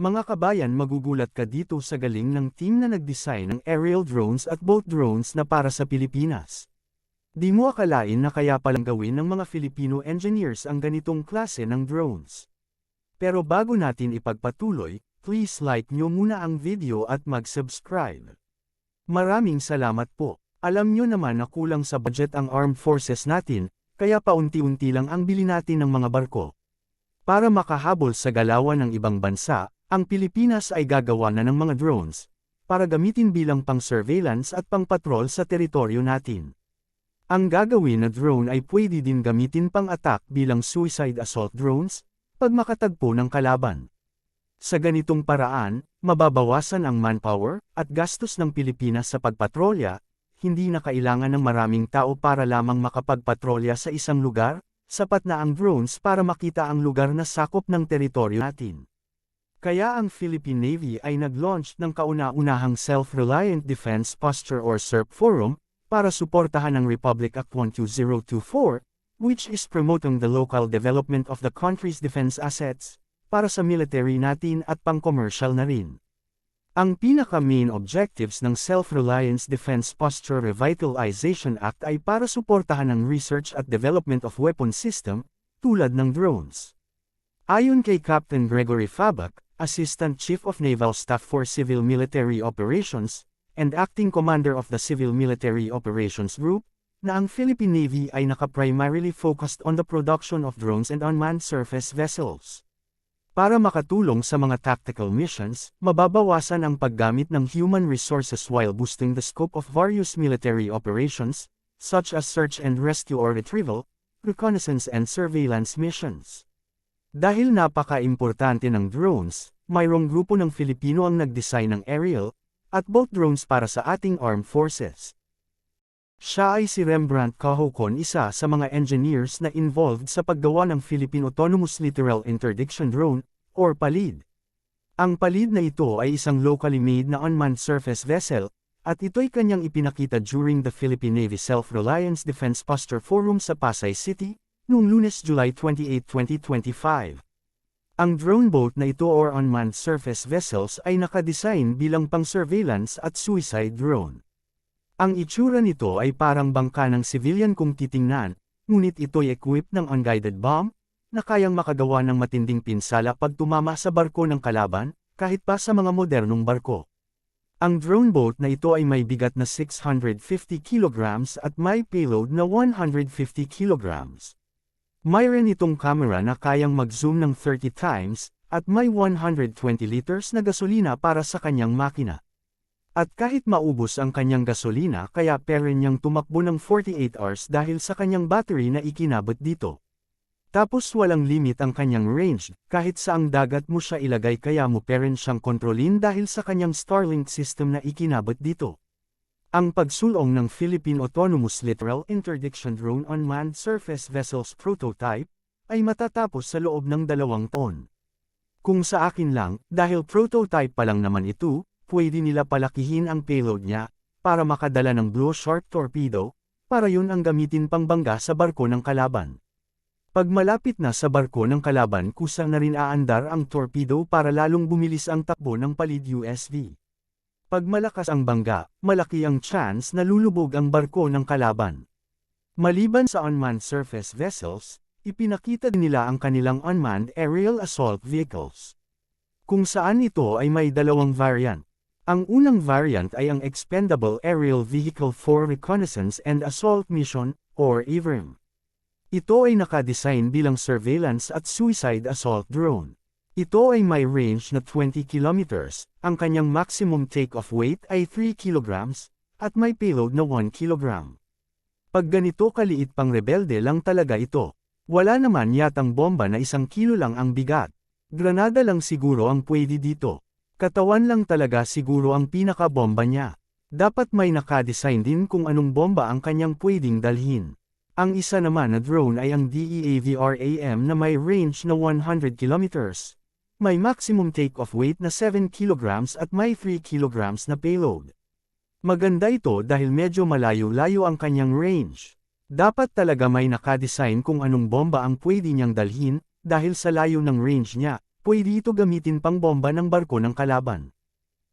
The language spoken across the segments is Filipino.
Mga kabayan magugulat ka dito sa galing ng team na nag-design ng aerial drones at boat drones na para sa Pilipinas. Di mo akalain na kaya palang gawin ng mga Filipino engineers ang ganitong klase ng drones. Pero bago natin ipagpatuloy, please like nyo muna ang video at mag-subscribe. Maraming salamat po. Alam nyo naman na kulang sa budget ang armed forces natin, kaya paunti-unti lang ang bili natin ng mga barko. Para makahabol sa galawan ng ibang bansa, ang Pilipinas ay gagawa na ng mga drones, para gamitin bilang pang-surveillance at pang-patrol sa teritoryo natin. Ang gagawin na drone ay pwede din gamitin pang-attack bilang suicide assault drones, pag makatagpo ng kalaban. Sa ganitong paraan, mababawasan ang manpower at gastos ng Pilipinas sa pagpatrolya, hindi na kailangan ng maraming tao para lamang makapagpatrolya sa isang lugar, sapat na ang drones para makita ang lugar na sakop ng teritoryo natin. Kaya ang Philippine Navy ay nag-launch ng kauna-unahang Self-Reliant Defense Posture or SERP Forum, para suportahan ang Republic Act 12024, which is promoting the local development of the country's defense assets, para sa military natin at pang-commercial na rin. Ang pinaka-main objectives ng Self-Reliance Defense Posture Revitalization Act ay para suportahan ang research at development of weapon system, tulad ng drones. Ayon kay Captain Gregory Fabak, Assistant Chief of Naval Staff for Civil Military Operations, and Acting Commander of the Civil Military Operations Group, na ang Philippine Navy ay naka-primarily focused on the production of drones and unmanned surface vessels. Para makatulong sa mga tactical missions, mababawasan ang paggamit ng human resources while boosting the scope of various military operations, such as search and rescue or retrieval, reconnaissance and surveillance missions. Dahil napaka-importante ng drones, mayroong grupo ng Filipino ang nag-design ng aerial at boat drones para sa ating armed forces. Siya ay si Rembrandt Cahocon isa sa mga engineers na involved sa paggawa ng Philippine Autonomous Littoral Interdiction Drone, or PALID. Ang PALID na ito ay isang locally made na unmanned surface vessel, at ito'y kanyang ipinakita during the Philippine Navy Self-Reliance Defense Posture Forum sa Pasay City, noong lunes July 28, 2025. Ang drone boat na ito or unmanned surface vessels ay nakadesign bilang pang-surveillance at suicide drone. Ang itsura nito ay parang bangka ng civilian kung titingnan, ngunit ito'y equipped ng unguided bomb, na kayang makagawa ng matinding pinsala pag tumama sa barko ng kalaban, kahit pa sa mga modernong barko. Ang drone boat na ito ay may bigat na 650 kilograms at may payload na 150 kilograms. Mayroon itong camera na kayang mag-zoom ng 30 times, at may 120 liters na gasolina para sa kanyang makina. At kahit maubos ang kanyang gasolina kaya pere niyang tumakbo ng 48 hours dahil sa kanyang battery na ikinabot dito. Tapos walang limit ang kanyang range, kahit saang dagat mo siya ilagay kaya mo peren siyang kontrolin dahil sa kanyang Starlink system na ikinabot dito. Ang pagsulong ng Philippine Autonomous Littoral Interdiction Drone Unmanned Surface Vessels Prototype ay matatapos sa loob ng dalawang taon. Kung sa akin lang, dahil prototype pa lang naman ito, pwede nila palakihin ang payload niya, para makadala ng Blue Shark Torpedo, para yun ang gamitin pang bangga sa barko ng kalaban. Pag malapit na sa barko ng kalaban kusa na rin aandar ang torpedo para lalong bumilis ang takbo ng palid USV. Pag malakas ang bangga, malaki ang chance na lulubog ang barko ng kalaban. Maliban sa unmanned surface vessels, ipinakita din nila ang kanilang unmanned aerial assault vehicles. Kung saan ito ay may dalawang variant. Ang unang variant ay ang Expendable Aerial Vehicle for Reconnaissance and Assault Mission, or EVRIM. Ito ay nakadesign bilang surveillance at suicide assault drone. Ito ay may range na 20 kilometers, ang kanyang maximum take-off weight ay 3 kilograms, at may payload na 1 kilogram. Pag ganito kaliit pang rebelde lang talaga ito. Wala naman yatang bomba na isang kilo lang ang bigat. Granada lang siguro ang pwede dito. Katawan lang talaga siguro ang pinaka-bomba niya. Dapat may nakadesign din kung anong bomba ang kanyang pwedeng dalhin. Ang isa naman na drone ay ang DEAVRAM na may range na 100 kilometers. May maximum take-off weight na 7 kg at may 3 kg na payload. Maganda ito dahil medyo malayo-layo ang kanyang range. Dapat talaga may nakadesign kung anong bomba ang pwede niyang dalhin, dahil sa layo ng range niya, pwede ito gamitin pang bomba ng barko ng kalaban.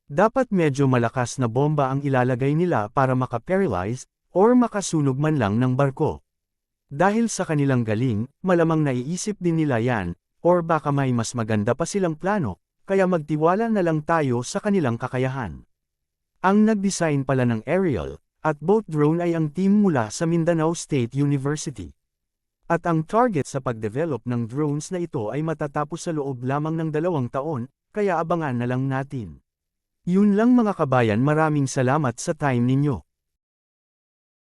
Dapat medyo malakas na bomba ang ilalagay nila para maka-paralyze, or makasunog man lang ng barko. Dahil sa kanilang galing, malamang naiisip din nila yan, or baka may mas maganda pa silang plano, kaya magtiwala na lang tayo sa kanilang kakayahan. Ang nag-design pala ng aerial, at boat drone ay ang team mula sa Mindanao State University. At ang target sa pagdevelop ng drones na ito ay matatapos sa loob lamang ng dalawang taon, kaya abangan na lang natin. Yun lang mga kabayan maraming salamat sa time ninyo.